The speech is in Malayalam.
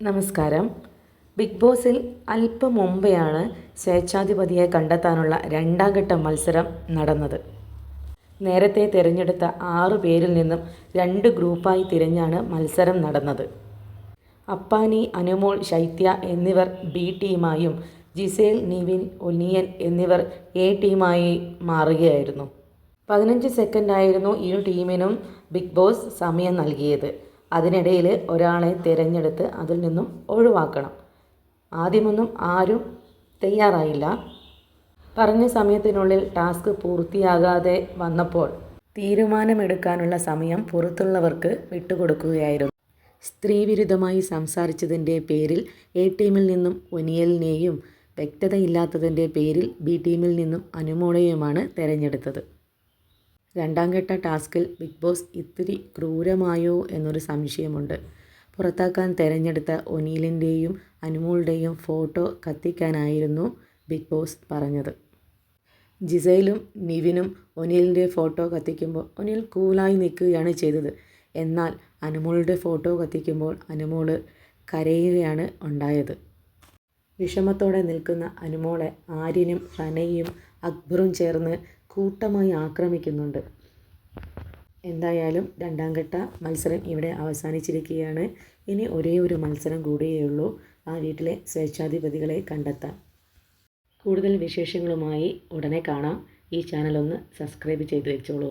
നമസ്കാരം. ബിഗ് ബോസിൽ അല്പം മുമ്പെയാണ് സ്വേച്ഛാധിപതിയെ കണ്ടെത്താനുള്ള രണ്ടാം ഘട്ട മത്സരം നടന്നത്. നേരത്തെ തിരഞ്ഞെടുത്ത ആറു പേരിൽ നിന്നും രണ്ട് ഗ്രൂപ്പായി തിരഞ്ഞാണ് മത്സരം നടന്നത്. അപ്പാനി അനുമോൾ ശൈത്യ എന്നിവർ ബി ടീമായും ജിസേൽ നിവിൻ ഒനിയൻ എന്നിവർ എ ടീമായി മാറുകയായിരുന്നു. പതിനഞ്ച് സെക്കൻഡായിരുന്നു ഇരു ടീമിനും ബിഗ് ബോസ് സമയം നൽകിയത്. അതിനിടയിൽ ഒരാളെ തിരഞ്ഞെടുത്ത് അതിൽ നിന്നും ഒഴിവാക്കണം. ആദ്യമൊന്നും ആരും തയ്യാറായില്ല. പറഞ്ഞ സമയത്തിനുള്ളിൽ ടാസ്ക് പൂർത്തിയാകാതെ വന്നപ്പോൾ തീരുമാനമെടുക്കാനുള്ള സമയം പുറത്തുള്ളവർക്ക് വിട്ടുകൊടുക്കുകയായിരുന്നു. സ്ത്രീവിരുദ്ധമായി സംസാരിച്ചതിന്റെ പേരിൽ എ ടീമിൽ നിന്നും ഒനിയലിനെയും വ്യക്തതയില്ലാത്തതിന്റെ പേരിൽ ബി ടീമിൽ നിന്നും അനുമോളെയുമാണ് തിരഞ്ഞെടുത്തത്. രണ്ടാം ഘട്ട ടാസ്കിൽ ബിഗ് ബോസ് ഇത്തിരി ക്രൂരമായോ എന്നൊരു സംശയമുണ്ട്. പുറത്താക്കാൻ തിരഞ്ഞെടുത്ത ഒനീലിന്റെയും അനുമോളുടെയും ഫോട്ടോ കത്തിക്കാനായിരുന്നു ബിഗ് ബോസ് പറഞ്ഞത്. ജിസയിലും നിവിനും ഒനിലിന്റെ ഫോട്ടോ കത്തിക്കുമ്പോൾ ഒനിൽ കൂളായി നിൽക്കുകയാണ് ചെയ്തത്. എന്നാൽ അനുമോളുടെ ഫോട്ടോ കത്തിക്കുമ്പോൾ അനുമോൾ കരയുകയാണ് ഉണ്ടായത്. വിഷമത്തോടെ നിൽക്കുന്ന അനുമോളെ ആര്യനും റനയും അക്ബറും ചേർന്ന് കൂട്ടമായി ആക്രമിക്കുന്നുണ്ട്. എന്തായാലും രണ്ടാം ഘട്ട മത്സരം ഇവിടെ അവസാനിച്ചിരിക്കുകയാണ്. ഇനി ഒരേ ഒരു മത്സരം കൂടിയേ ഉള്ളൂ ആ വീട്ടിലെ സ്വേച്ഛാധിപതികളെ കണ്ടെത്താൻ കൂടുതൽ വിശേഷങ്ങളുമായി ഉടനെ കാണാം. ഈ ചാനൽ ഒന്ന് സബ്സ്ക്രൈബ് ചെയ്ത് വെച്ചോളൂ.